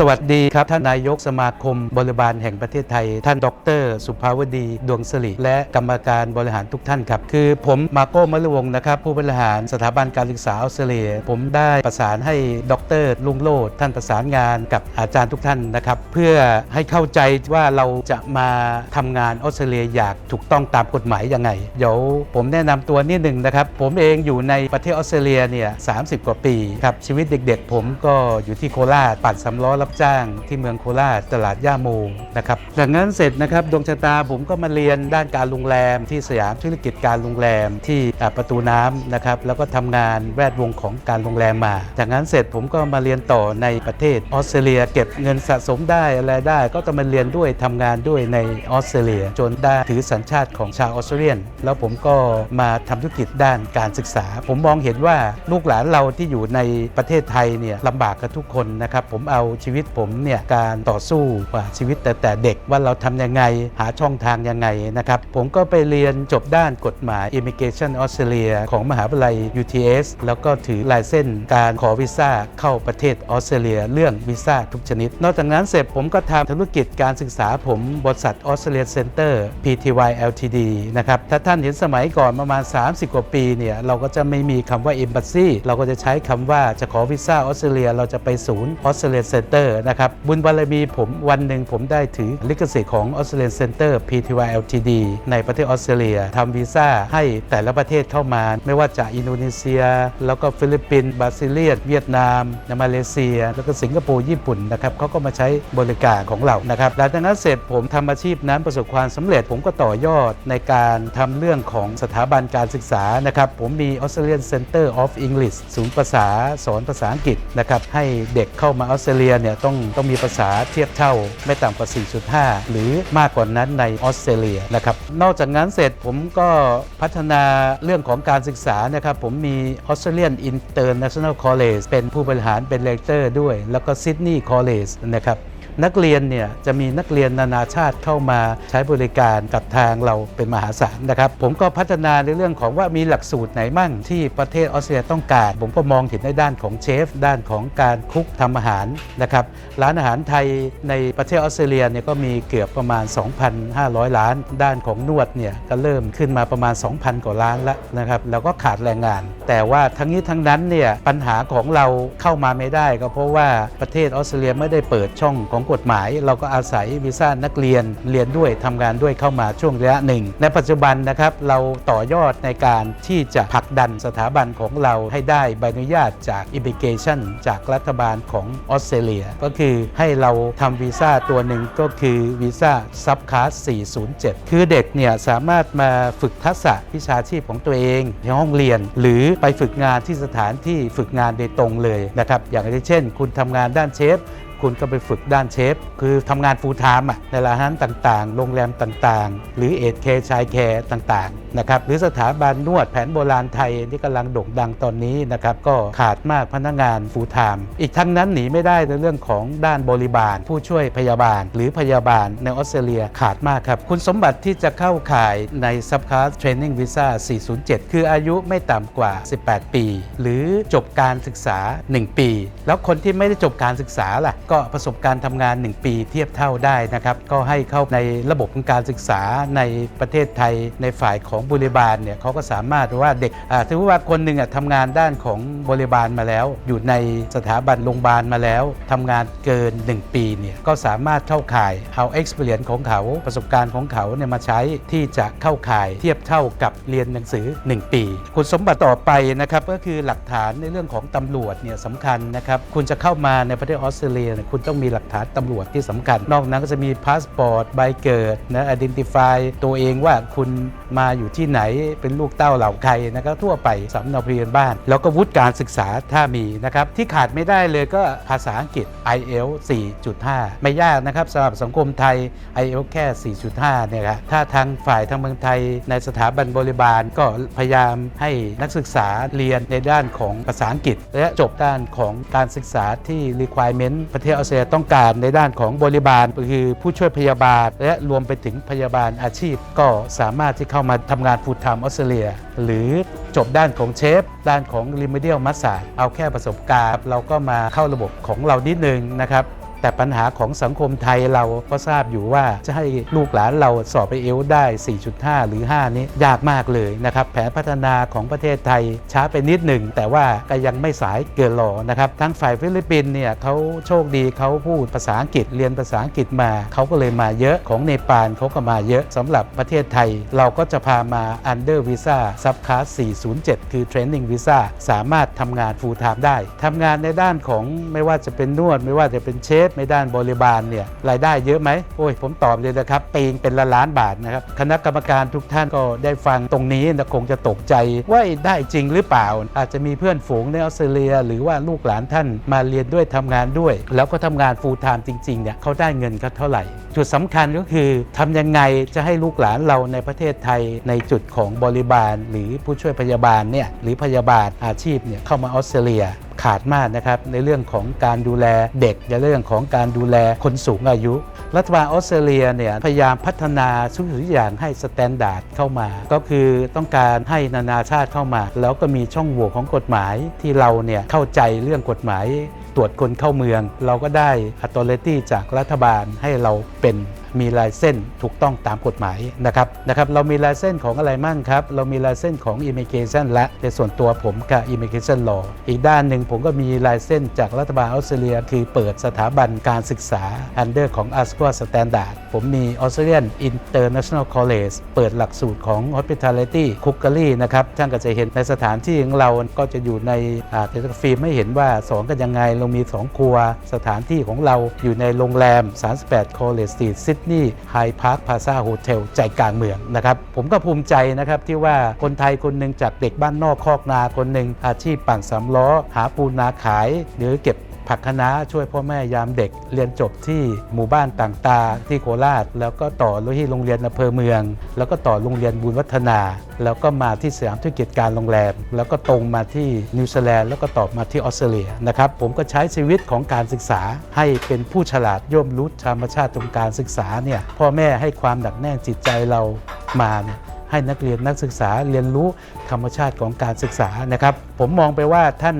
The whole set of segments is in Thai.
สวัสดีครับ ท่านนายกสมาคมบริบาลแห่งประเทศไทย ท่านดร สุภาวดี ดวงสิริและกรรมการบริหารทุกท่านครับ คือผมมาโก้มะลวงนะครับผู้บริหารสถาบันการศึกษาออสเตรเลีย ผมได้ประสานให้ดรลุงโลดท่านประสานงานกับอาจารย์ทุกท่านนะครับเพื่อให้เข้าใจว่าเราจะมาทำงานออสเตรเลียอยางถูกต้องตามกฎหมายยังไงเดี๋ยวผมแนะนำตัวนิดหนึ่งนะครับผมเองอยู่ในประเทศออสเตรเลียเนี่ย30กว่าปีครับชีวิตเด็ก ๆ ผมก็อยู่ที่โคราชปั่นสำล้อแล้วรับจ้างที่เมืองโคราชตลาดย่าโมนะครับจากนั้นเสร็จนะครับดวงชะตาผมก็มาเรียนด้านการโรงแรม ที่สยามธุรกิจการโรงแรมที่ประตูน้ำนะครับแล้วก็ทำงานแวดวงของการโรงแรมมาจากนั้นเสร็จผมก็มาเรียนต่อในประเทศออสเตรเลีย เก็บเงินสะสมได้อะไรได้ ก็ต้องมาเรียนด้วยทำงานด้วยในออสเตรเลีย จนได้ถือสัญชาติของชาวออสเตรเลียน แล้วผมก็มาทำธุรกิจด้านการศึกษา ผมมองเห็นว่าลูกหลานเราที่อยู่ในประเทศไทยเนี่ยลำบากกันทุกคนนะครับผมเอาชีวิตวิตผมเนี่ยการต่อสู้ว่าชีวิตแต่แต่เด็กว่าเราทำยังไงหาช่องทางยังไงนะครับ ผมก็ไปเรียนจบด้านกฎหมาย Immigration Australia ของมหาวิทยาลัย UTS แล้วก็ถือลายเส้นการขอวีซ่าเข้าประเทศออสเตรเลีย เรื่องวีซ่าทุกชนิด นอกจากนั้นเสร็จผมก็ทำธุรกิจการศึกษาผมบริษัทออสเตรเลียเซ็นเตอร์ PTY Ltd นะครับถ้าท่านเห็นสมัยก่อนประมาณ 30 กว่าปีเนี่ยเราก็จะไม่มีคำว่า Embassy เราก็จะใช้คำว่าจะขอวีซ่าออสเตรเลียเราจะไปศูนย์ออสเตรเลียเซ็นเตอร์นะครับบุญบารมีผมวันหนึ่งผมได้ถือลิขสิทธิ์ของออสเตรเลียเซ็นเตอร์ PTY Ltd ในประเทศออสเตรเลียทำวีซ่าให้แต่ละประเทศเข้ามา ไม่ว่าจากอินโดนีเซีย แล้วก็ฟิลิปปินส์บราซิเลียเวียดนามมาเลเซีย แล้วก็สิงคโปร์ญี่ปุ่นนะครับเขาก็มาใช้บริการของเรานะครับหลังจากนั้นเสร็จผมทำอาชีพนั้นประสบความสำเร็จ ผมก็ต่อยอดในการทำเรื่องของสถาบันการศึกษานะครับผมมี Australian Center of English ศูนย์ภาษาสอนภาษาอังกฤษนะครับให้เด็กเข้ามาออสเตรเลียเนี่ยต้องต้องมีภาษาเทียบเท่าไม่ต่ำกว่า 4.5 หรือมากกว่านั้นในออสเตรเลียนะครับนอกจากนั้นเสร็จผมก็พัฒนาเรื่องของการศึกษานะครับ ผมมี Australian International College เป็นผู้บริหารเป็นเลคเตอร์ด้วย แล้วก็ Sydney College นะครับ นักเรียนเนี่ยจะมีนักเรียนนานาชาติเข้ามาใช้บริการกับทางเราเป็นมหาศาลนะครับ ผมก็พัฒนาในเรื่องของว่ามีหลักสูตรไหนมั่งที่ประเทศออสเตรเลียต้องการ ผมก็มองเห็นในด้านของเชฟ ด้านของการคุกทำอาหารนะครับร้านอาหารไทยในประเทศออสเตรเลียเนี่ยก็มีเกือบประมาณ 2,500 ล้าน ด้านของนวดเนี่ยก็เริ่มขึ้นมาประมาณ 2,000 กว่าล้านแล้วนะครับแล้วก็ขาดแรงงาน แต่ว่าทั้งนี้ทั้งนั้นเนี่ยปัญหาของเราเข้ามาไม่ได้ ก็เพราะว่าประเทศออสเตรเลียไม่ได้เปิดช่องของกฎหมาย เราก็อาศัยวีซ่านักเรียนเรียนด้วยทำงานด้วยเข้ามาช่วงระยะหนึ่ง ในปัจจุบันนะครับเราต่อยอดในการที่จะผลักดันสถาบันของเราให้ได้ใบอนุญาตจาก Immigration จากรัฐบาลของออสเตรเลีย ก็คือให้เราทำวีซ่าตัวหนึ่งก็คือวีซ่าซับคลาส407 คือเด็กเนี่ยสามารถมาฝึกทักษะวิชาชีพของตัวเองในห้องเรียน หรือไปฝึกงานที่สถานที่ฝึกงานโดยตรงเลยนะครับ อย่างเช่น คุณทำงานด้านเชฟ คุณก็ไปฝึกด้านเชฟ คือทำงานฟูลไทม์ในร้านต่างๆ โรงแรมต่างๆ หรือเอทเคชายแคร์ต่างๆ นะครับหรือสถาบันนวดแผนโบราณไทยที่กำลังโด่งดังตอนนี้นะครับก็ขาดมากพนักงานฟูลไทม์อีกทั้งนั้นหนีไม่ได้ในเรื่องของด้านบริบาล ผู้ช่วยพยาบาล หรือพยาบาลในออสเตรเลียขาดมากครับ คุณสมบัติที่จะเข้าข่ายในซับคลาสเทรนนิ่งวีซ่า407 คืออายุไม่ต่ำกว่า 18 ปี หรือจบการศึกษา 1 ปี แล้วคนที่ไม่ได้จบการศึกษาล่ะก็ประสบการณ์ทำงาน 1 ปีเทียบเท่าได้นะครับก็ให้เข้าในระบบของการศึกษาในประเทศไทยในฝ่ายของบริบาลเนี่ยเขาก็สามารถว่าเด็กอ่าถือว่าคนหนึ่งอะทำงานด้านของบริบาลมาแล้ว อยู่ในสถาบันโรงพยาบาลมาแล้วทำงานเกิน 1 ปีเนี่ยก็สามารถเข้าข่ายเอา experience ของเขาประสบการณ์ของเขาเนี่ยมาใช้ที่จะเข้าข่ายเทียบเท่ากับเรียนหนังสือ 1 ปี คุณสมบัติต่อไปนะครับก็คือหลักฐานในเรื่องของตำรวจเนี่ยสำคัญนะครับคุณจะเข้ามาในประเทศออสเตรเลียเนี่ยคุณต้องมีหลักฐานตำรวจที่สำคัญ นอกนั้นก็จะมีพาสปอร์ตใบเกิดนะ identify ตัวเองว่าคุณมาอยู่ที่ไหนเป็นลูกเต้าเหล่าใครนะครับทั่วไปสำเนาทะเบียนบ้าน แล้วก็วุฒิการศึกษาถ้ามีนะครับที่ขาดไม่ได้เลยก็ภาษาอังกฤษ IELTS 4.5 ไม่ยากนะครับสำหรับสังคมไทย IELTS แค่ 4.5 เนี่ยครับถ้าทางฝ่ายทางเมืองไทย ในสถาบันบริบาลก็พยายามให้นักศึกษาเรียนในด้านของภาษาอังกฤษ และจบด้านของการศึกษาที่ requirement ประเทศออสเตรเลียต้องการในด้านของบริบาลก็คือผู้ช่วยพยาบาล และรวมไปถึงพยาบาลอาชีพ ก็สามารถที่เข้ามาททำงานพูดไทม์ออสเตรเลีย หรือจบด้านของเชฟ ด้านของ remedial massage เอาแค่ประสบการณ์ เราก็มาเข้าระบบของเรานิดนึงนะครับ แต่ปัญหาของสังคมไทยเราก็ทราบอยู่ว่าจะให้ลูกหลานเราสอบไปเอลได้ 4.5 หรือ 5 นี้ยากมากเลยนะครับ แผนพัฒนาของประเทศไทยช้าไปนิดหนึ่ง แต่ว่าก็ยังไม่สายเกินรอนะครับทั้งฝ่ายฟิลิปปินส์เนี่ยเขาโชคดีเขาพูดภาษาอังกฤษเรียนภาษาอังกฤษมาเขาก็เลยมาเยอะของเนปาลเขาก็มาเยอะสำหรับประเทศไทย เราก็จะพามา Under Visa Sub Class 407 คือ Training Visa สามารถทำงาน full time ได้ทำงานในด้านของไม่ว่าจะเป็นนวดไม่ว่าจะเป็นเชฟในด้านบริบาลเนี่ยรายได้เยอะไหมโอ้ยผมตอบเลยนะครับปีงเป็นละล้านบาทนะครับคณะกรรมการทุกท่านก็ได้ฟังตรงนี้นะคงจะตกใจว่าได้จริงหรือเปล่า อาจจะมีเพื่อนฝูงในออสเตรเลีย หรือว่าลูกหลานท่านมาเรียนด้วยทำงานด้วย แล้วก็ทำงาน full time จริงๆเนี่ยเขาได้เงินกันเท่าไหร่ จุดสำคัญก็คือทำยังไงจะให้ลูกหลานเราในประเทศไทยในจุดของบริบาล หรือผู้ช่วยพยาบาลเนี่ยหรือพยาบาลอาชีพเนี่ยเข้ามาออสเตรเลีย ขาดมากนะครับในเรื่องของการดูแลเด็กในเรื่องของการดูแลคนสูงอายุ รัฐบาลออสเตรเลียเนี่ยพยายามพัฒนาทุกสิ่งทุกอย่างให้สแตนดาร์ดเข้ามา ก็คือต้องการให้นานาชาติเข้ามา แล้วก็มีช่องโหว่ของกฎหมายที่เราเนี่ยเข้าใจเรื่องกฎหมายตรวจคนเข้าเมือง เราก็ได้ authority จากรัฐบาลให้เราเป็นมีลายเส้นถูกต้องตามกฎหมายนะครับนะครับเรามีลายเส้นของอะไรมั่งครับ เรามีลายเส้นของ immigration และในส่วนตัวผมกับ immigration law อีกด้านหนึ่งผมก็มีลายเส้นจากรัฐบาลออสเตรเลีย คือเปิดสถาบันการศึกษา under ของ ASQA Standard ผมมี Australian International College เปิดหลักสูตรของ Hospitality Cookery นะครับท่านก็จะเห็นในสถานที่ของเราก็จะอยู่ในอ่าเทฟิล์มไม่เห็นว่าสอนกันยังไงเรามี 2 ครัว สถานที่ของเราอยู่ในโรงแรม 38 College Street Sydney High Park Plaza Hotel ใจกลางเมืองนะครับผมก็ภูมิใจนะครับที่ว่าคนไทยคนหนึ่งจากเด็กบ้านนอกคอกนาคนหนึ่งอาชีพปั่นสำล้อ หาปูนาขาย หรือเก็บ ผักคะน้าช่วยพ่อแม่ยามเด็ก เรียนจบที่หมู่บ้านต่างตาที่โคราช แล้วก็ต่อที่โรงเรียนอำเภอเมือง แล้วก็ต่อโรงเรียนบุญวัฒนา แล้วก็มาที่สยามธุรกิจการโรงแรม แล้วก็ตรงมาที่นิวซีแลนด์แล้วก็ต่อมาที่ออสเตรเลียนะครับผมก็ใช้ชีวิตของการศึกษาให้เป็นผู้ฉลาดย่อมรู้ธรรมชาติของการศึกษาเนี่ยพ่อแม่ให้ความหนักแน่นจิตใจเรามาเนี่ยให้นักเรียนนักศึกษาเรียนรู้ธรรมชาติของการศึกษานะครับ ผมมองไปว่าท่าน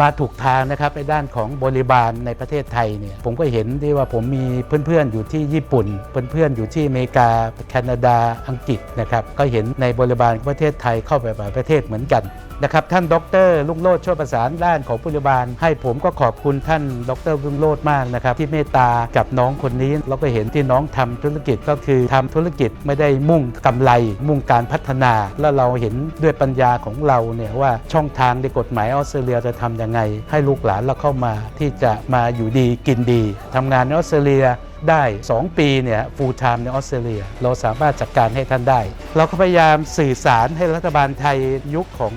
มาถูกทางนะครับในด้านของบริบาลในประเทศไทยเนี่ยผมก็เห็นที่ว่าผมมีเพื่อนๆอยู่ที่ญี่ปุ่น เพื่อนๆอยู่ที่อเมริกาแคนาดาอังกฤษนะครับก็เห็นในบริบาลประเทศไทยเข้าไปหลายประเทศเหมือนกันนะครับท่านดรลุงโลดช่วยประสานด้านของบริบาล ให้ผมก็ขอบคุณท่านดรลุงโลดมากนะครับที่เมตตากับน้องคนนี้เราก็เห็นที่น้องทำธุรกิจก็คือทำธุรกิจไม่ได้มุ่งกำไร มุ่งการพัฒนา แล้วเราเห็นด้วยปัญญาของเราเนี่ยว่าช่องทางในกฎหมายออสเตรเลียจะทำยังไง ให้ลูกหลานเราเข้ามาที่จะมาอยู่ดีกินดีทำงานในออสเตรเลีย ได้ 2 ปีเนี่ยฟูลไทม์ในออสเตรเลีย เราสามารถจัดการให้ท่านได้ เราก็พยายามสื่อสารให้รัฐบาลไทยยุคของ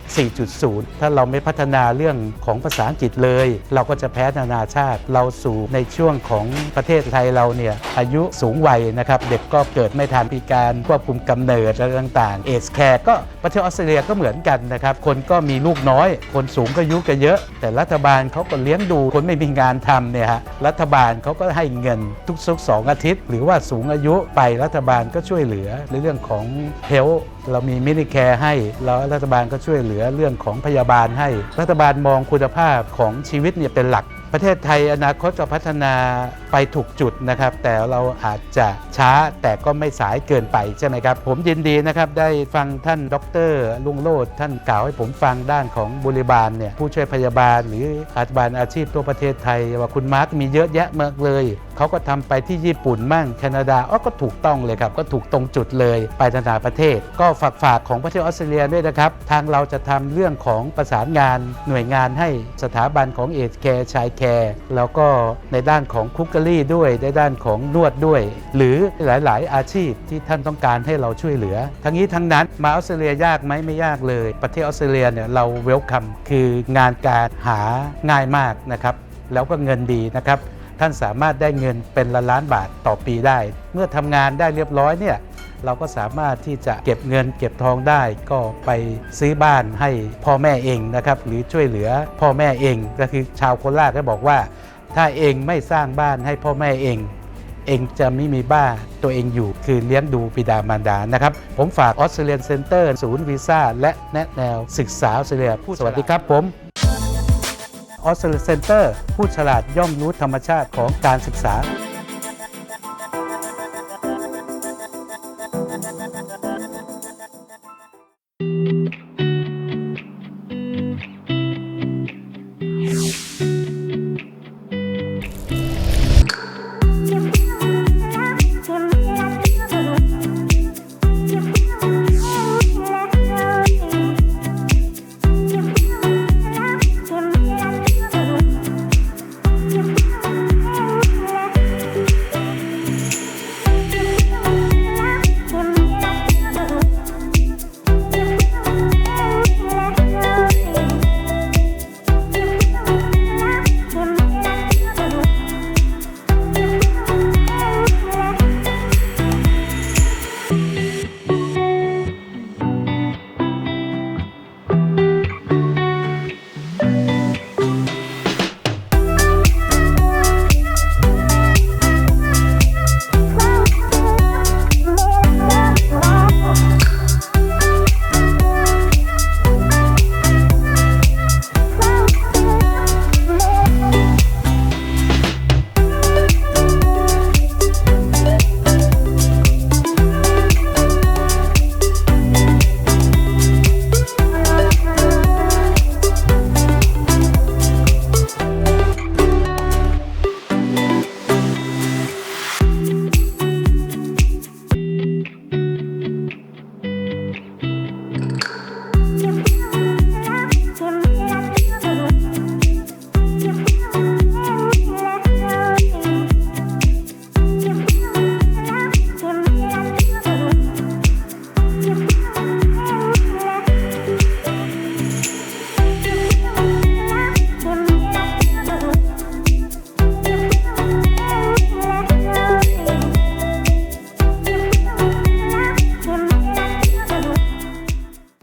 4.0 ถ้าเราไม่พัฒนาเรื่องของภาษาอังกฤษเลย เราก็จะแพ้นานาชาติ เราสู่ในช่วงของประเทศไทยเราเนี่ยอายุสูงวัยนะครับ เด็กก็เกิดไม่ทันพิการควบคุมกำเนิดอะไรต่างๆ เอสแคร์ก็ประเทศออสเตรเลียก็เหมือนกันนะครับ คนก็มีลูกน้อย คนสูงก็ยุก็เยอะ แต่รัฐบาลเขาก็เลี้ยงดูคนไม่มีงานทำเนี่ยฮะรัฐบาลเขาก็ให้เงินทุกสกสองอาทิตย์ หรือว่าสูงอายุไปรัฐบาลก็ช่วยเหลือในเรื่องของเฮลเรามีมินิแคร์ให้แล้วรัฐบาลก็ช่วยเหลือเรื่องของพยาบาลให้ รัฐบาลมองคุณภาพของชีวิตเนี่ยเป็นหลัก ประเทศไทยอนาคตจะพัฒนา ไปถูกจุดนะครับ แต่เราอาจจะช้าแต่ก็ไม่สายเกินไปใช่ไหมครับ ผมยินดีนะครับได้ฟังท่านดรลุงโลดท่านกล่าวให้ผมฟังด้านของบริบาลเนี่ยผู้ช่วยพยาบาล หรืออาบาลอาชีพทั่วประเทศไทย ว่าคุณมาร์กมีเยอะแยะมากเลย เขาก็ทำไปที่ญี่ปุ่นมั่งแคนาดาอ๋อก็ถูกต้องเลยครับก็ถูกตรงจุดเลยไปนานาประเทศ ก็ฝากฝากของประเทศออสเตรเลียด้วยนะครับทางเราจะทำเรื่องของประสานงานหน่วยงานให้สถาบันของเอจแคร์ชายแคร์แล้วก็ในด้านของคุกเกอรี่ด้วยในด้านของนวดด้วย หรือหลาย ๆ อาชีพที่ท่านต้องการให้เราช่วยเหลือ ทั้งนี้ทั้งนั้นมาออสเตรเลียยากไหมไม่ยากเลย ประเทศออสเตรเลียเนี่ยเราเวลคัมคืองานการหาง่ายมากนะครับแล้วก็เงินดีนะครับท่านสามารถได้เงินเป็นละล้านบาทต่อปีได้ เมื่อทำงานได้เรียบร้อยเนี่ยเราก็สามารถที่จะเก็บเงินเก็บทองได้ ก็ไปซื้อบ้านให้พ่อแม่เองนะครับหรือช่วยเหลือพ่อแม่เองก็คือชาวโคราชก็บอกว่า ถ้าเองไม่สร้างบ้านให้พ่อแม่เอง เองจะไม่มีบ้านตัวเองอยู่คือเลี้ยงดูปิดามารดานะครับ ผมฝากออสเตรเลียนเซ็นเตอร์ศูนย์วีซ่าและแนะแนวศึกษาออสเตรเลียผู้สวัสดีครับผมออสเตรเลียนเซ็นเตอร์ผู้ฉลาดย่อมรู้ธรรมชาติของการศึกษา